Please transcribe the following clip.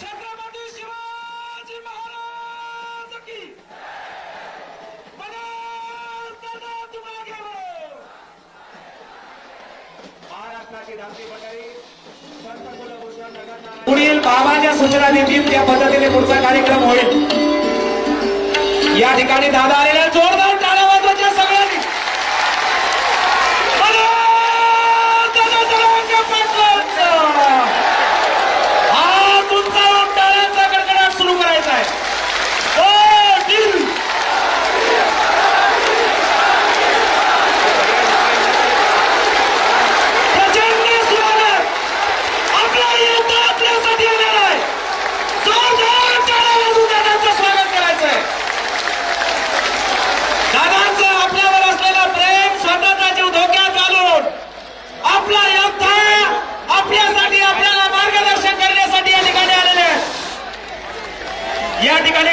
छत्रपती शिवाजी महाराज की. पुढील बाबाच्या सूचना देतील त्या पद्धतीने पुढचा कार्यक्रम होईल. या ठिकाणी दादा आलेला जोरदार या ठिकाणी